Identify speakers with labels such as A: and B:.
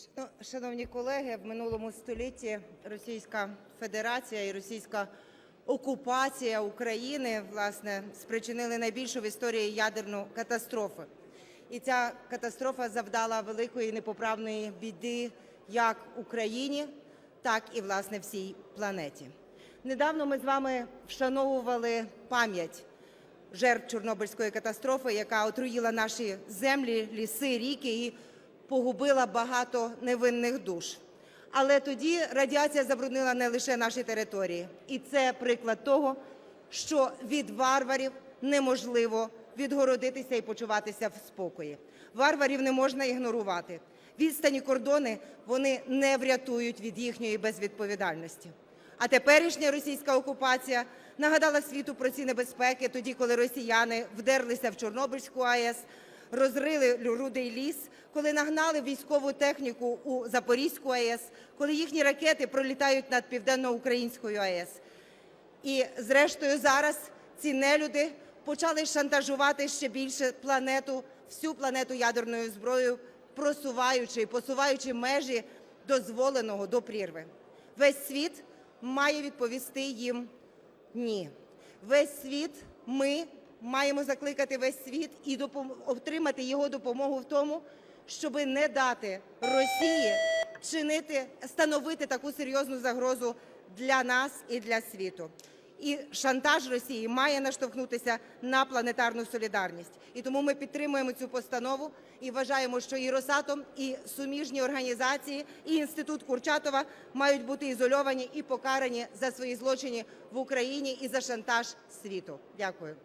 A: Шано- Шановні колеги, в минулому столітті Російська Федерація і російська окупація України власне спричинили найбільшу в історії ядерну катастрофу. І ця катастрофа завдала великої непоправної біди як Україні, так і власне всій планеті. Недавно ми з вами вшановували пам'ять жертв Чорнобильської катастрофи, яка отруїла наші землі, ліси, ріки і погубила багато невинних душ. Але тоді радіація забруднила не лише наші території, і це приклад того, що від варварів неможливо відгородитися і почуватися в спокої. Варварів не можна ігнорувати. Відстані кордони вони не врятують від їхньої безвідповідальності. А теперішня російська окупація нагадала світу про ці небезпеки тоді, коли росіяни вдерлися в Чорнобильську АЕС, розрили рудий ліс, коли нагнали військову техніку у Запорізьку АЕС, коли їхні ракети пролітають над південноукраїнською АЕС. І зрештою зараз ці нелюди почали шантажувати ще більше планету, всю планету ядерною зброєю, просуваючи, і посуваючи межі дозволеного до прірви. Весь світ має відповісти їм ні. Весь світ, ми маємо закликати весь світ і отримати його допомогу в тому, щоб не дати Росії чинити, становити таку серйозну загрозу для нас і для світу. І шантаж Росії має наштовхнутися на планетарну солідарність. І тому ми підтримуємо цю постанову і вважаємо, що і Росатом, і суміжні організації, і інститут Курчатова мають бути ізольовані і покарані за свої злочини в Україні і за шантаж світу. Дякую.